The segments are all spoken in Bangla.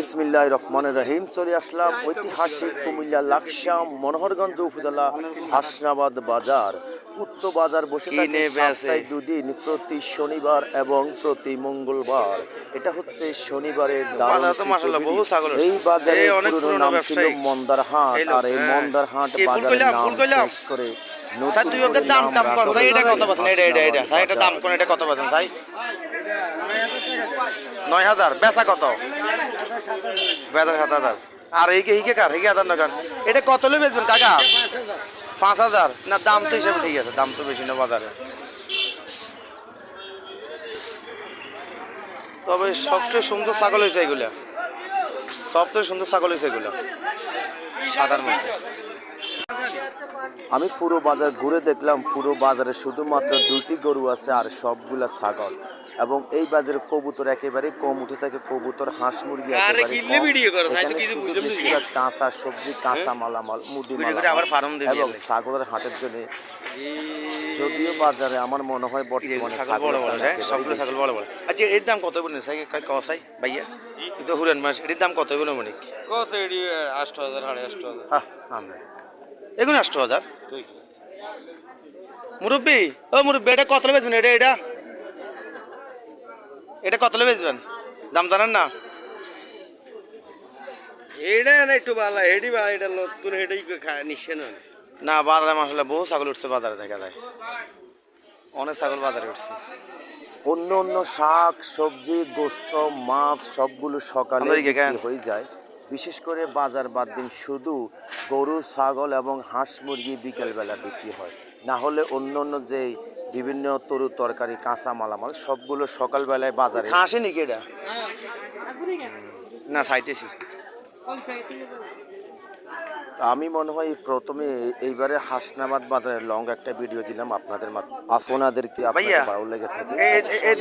বিসমিল্লাহ রহমান রহিম চলে আসলাম ঐতিহাসিক কুমিল্লা লাকসাম মনোহরগঞ্জ উপজেলা হাসনাবাদ বাজার। উত্তর বাজার বসে থাকে সপ্তাহে দুদিন প্রতি শনিবার এবং প্রতি মঙ্গলবার। এটা হচ্ছে শনিবারের। এই বাজারে পুরনো নাম ছিল মন্দার হাট আর এই হ্যাঁ। মন্দার হাট বাজারের নাম চেঞ্জ করে স্যার তুই ওকে দাম দাম এটা কত পাচ্ছেন এটা এটা এটা। এটা দাম কোন এটা কত পাচ্ছেন ভাই নয় হাজার বেচা কত? বেচা সাত হাজার। আর এইকে এইকে কার? এইকে হাজার নয় এটা কত লে বেচবেন কাকা? পাঁচ হাজার। না, দাম তো হিসাবে ঠিক আছে, দাম তো বেশি না বাজারে। তবে সবচেয়ে সুন্দর ছাগল হয়েছে এগুলা। সবচেয়ে সুন্দর ছাগল হয়েছে এগুলা। মধ্যে আমি পুরো বাজার ঘুরে দেখলাম পুরো বাজারে শুধুমাত্র দুইটি গরু আছে আর সবগুলা ছাগল। এবং এই বাজারে কবুতর একেবারে কম উঠে থাকে কবুতর হাঁস মুরগি কাঁচা সবজি কাঁচা মালামাল মুদি করে মালামাল আবার ফার্ম দিয়ে এবং ছাগলের হাটের জন্য যদিও বাজারে আমার মনে হয় বর্তমানে ছাগল বড় বড় ছাগলের হ্যাঁ আচ্ছা এর দাম কত বলেন সাই কসাই ভাইয়া কিন্তু হুরেন মাস এর দাম কত বলে মনে কত এডি আষ্ট হাজার সাড়ে আষ্ট হাজার। হ্যাঁ এগুলো আষ্ট হাজার। মুরব্বি ও মুরব্বি এটা কত বেচবেন? এটা এটা। এটা কত বেচবেন? দাম জানেন না? এটা না একটু ভালো হেডি বা এটা নতুন হেডি নিশ্চয় না না বাজারে মাসলে বহু ছাগল উঠছে বাজারে দেখা যায়। অনেক ছাগল বাজারে উঠছে। অন্য অন্য শাক সবজি গোস্ত মাছ সবগুলো সকালে হয়ে যায়। বিশেষ করে বাজার বাদ দিন শুধু গরু ছাগল এবং হাঁস মুরগি বিকেলবেলা বিক্রি হয়। না হলে অন্য অন্য যে বিভিন্ন তরু তরকারি কাঁচা মালামাল সবগুলো সকালবেলায় বাজারে। খাসে নাকি এটা? না। চাইতেছি। আমি মনে হয় প্রথমে এইবারে হাসনাবাদ বাজারে লং একটা ভিডিও দিলাম আপনাদের আপনাদেরকে আপনাদের ভালো লেগে থাকে। এই- এই- এই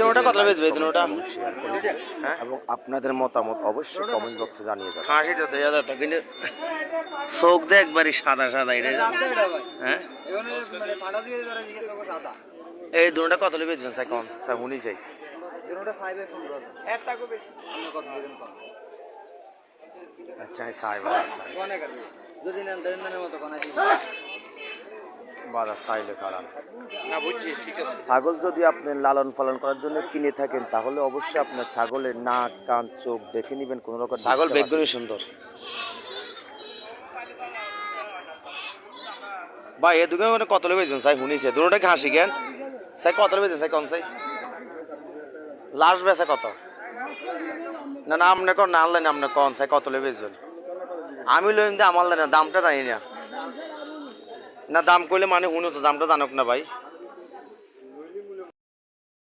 হ্যাঁ? এবং আপনাদের মতামত অবশ্যই কমেন্ট বক্সে জানিয়ে যাবেন। খাসি তো যেত কিন্তু চোখ দে একবারই সাদা সাদা এটা। হ্যাঁ? এই দুটোটা কত বেচবেন স্যার কম স্যার শুনি চাই আচ্ছা সাই যদি নেন দেন মতো কোন বাজার কারণ না বুঝছি ঠিক আছে। ছাগল যদি আপনি লালন পালন করার জন্য কিনে থাকেন তাহলে অবশ্যই আপনার ছাগলের নাক কান চোখ দেখে নেবেন কোনো রকম ছাগল বেগুনি সুন্দর। ভাই এ দুটো মানে কত লে বেচবেন স্যার শুনিছে। দুটোটা ঘাসি কেন? স্যার কত বেচবেন স্যার কম স্যার লাস্ট বেচা কত? না না আপনি কোন না আনলেন আপনি কন? স্যার কত বেচবেন আমি লইম দে, আমার দামটা জানি না। না, দাম করলে মানে শুনো তো, দামটা জানক না ভাই।